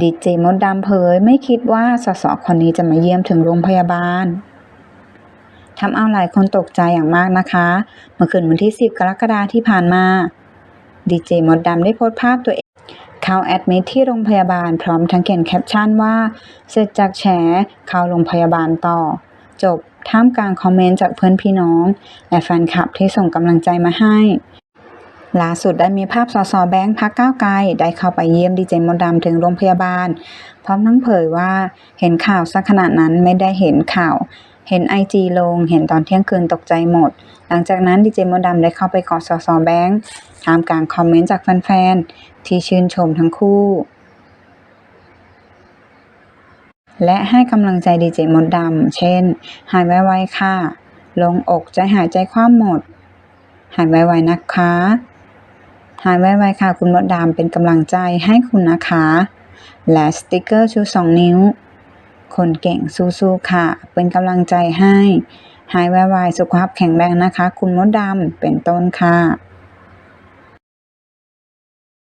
ดีเจมดดำเผยไม่คิดว่าสสคนนี้จะมาเยี่ยมถึงโรงพยาบาลทำเอาหลายคนตกใจอย่างมากนะคะ เมื่อคืนวันที่ 10 กรกฎาคมที่ผ่านมาดีเจมดดำได้โพสต์ภาพตัวเองเข้าแอดมิทที่โรงพยาบาลพร้อมทั้งเขียนแคปชั่นว่า เสร็จจากแฉเข้าโรงพยาบาลต่อ จบท่ามกลางคอมเมนต์จากเพื่อนพี่น้อง และแฟนคลับที่ส่งกำลังใจมาให้ ล่าสุดได้มีภาพสสแบงค์พักก้าวไกลได้เข้าไปเยี่ยมดีเจมดดำถึงโรงพยาบาล พร้อมทั้งเผยว่าเห็นข่าวสักขนาดนั้นไม่ได้เห็นข่าว เห็นไอจีลง เห็นตอนเที่ยงคืนตกใจหมด หลังจากนั้นดีเจมดดำได้เข้าไปกอดสสแบงค์ท่ามกลางคอมเมนต์จากแฟนๆที่ชื่นชมทั้งคู่ และให้กำลังใจดีเจมดดำเช่น หายไวๆค่ะลงอกใจหายใจคว่ำหมด หายไวๆนะคะ หายไวๆค่ะคุณมดดำเป็นกำลังใจให้คุณนะคะ และสติกเกอร์ชูสองนิ้ว คนเก่งสู้ๆค่ะ เป็นกำลังใจให้ หายไวๆสุขภาพแข็งแรงนะคะ คุณมดดำเป็นต้นค่ะ